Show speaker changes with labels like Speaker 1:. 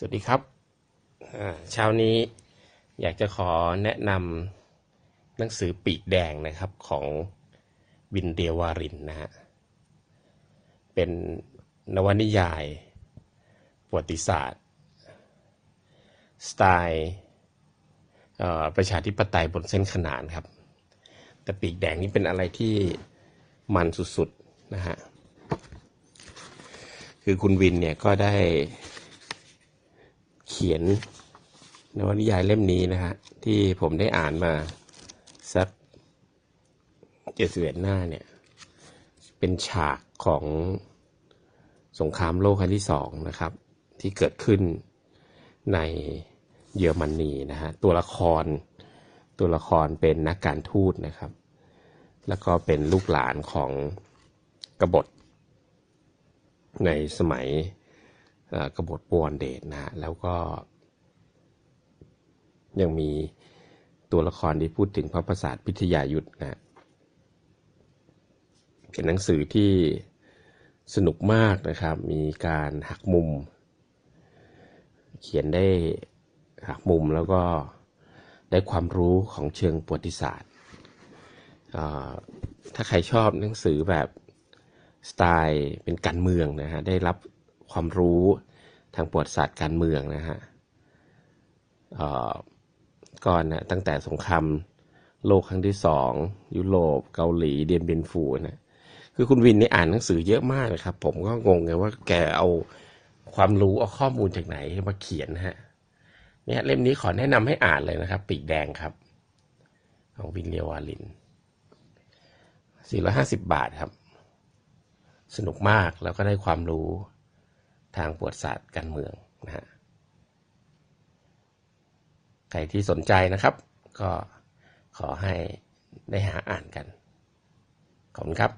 Speaker 1: สวัสดีครับอ่าเช้านี้อยากจะขอแนะนำหนังสือปีกแดงนะครับของวินเดียวารินนะฮะ เป็นนวนิยายประวัติศาสตร์ สไตล์เอ่อประชาธิปไตยบนเส้นขนานครับ แต่ปีกแดงนี่เป็นอะไรที่มันสุดๆนะฮะ คือคุณวินเนี่ยก็ได้ เขียนนวนิยายเล่มนี้นะฮะที่ผมได้อ่านมาสักเจ็ดสิบเอ็ดหน้าเนี่ย เป็นฉากของสงครามโลกครั้งที่สองนะครับ ที่เกิดขึ้นในเยอรมนีนะฮะตัวละครตัวละครเป็นนักการทูตนะครับ แล้วก็เป็นลูกหลานของกบฏในสมัย กบฏปวรเดชนะ แล้วก็ยังมีตัวละครที่พูดถึงพระประสาทพิทยายุทธนะเป็นหนังสือที่สนุกมากนะครับ มีการหักมุม เขียนได้หักมุมแล้วก็ได้ความรู้ของเชิงประวัติศาสตร์ ถ้าใครชอบหนังสือแบบสไตล์เป็นการเมืองนะฮะ ได้รับ ความรู้ทางประวัติศาสตร์การเมืองนะฮะก่อนนะตั้งแต่สงครามโลกครั้งที่สองยุโรปเกาหลีเดียนเบยนฟูนะคือคุณวินนี่อ่านหนังสือเยอะมากนะครับ ผมก็งงไงว่าแกเอาความรู้เอาข้อมูลจากไหนมาเขียนฮะเนี่ยเล่มนี้ขอแนะนำให้อ่านเลยนะครับ ปีกแดงครับ ของวินเลียววาลิน 450 บาทครับ สนุกมากแล้วก็ได้ความรู้ ทางประวัติศาสตร์การเมืองนะฮะใครที่สนใจนะครับ ก็ขอให้ได้หาอ่านกัน ขอบคุณครับ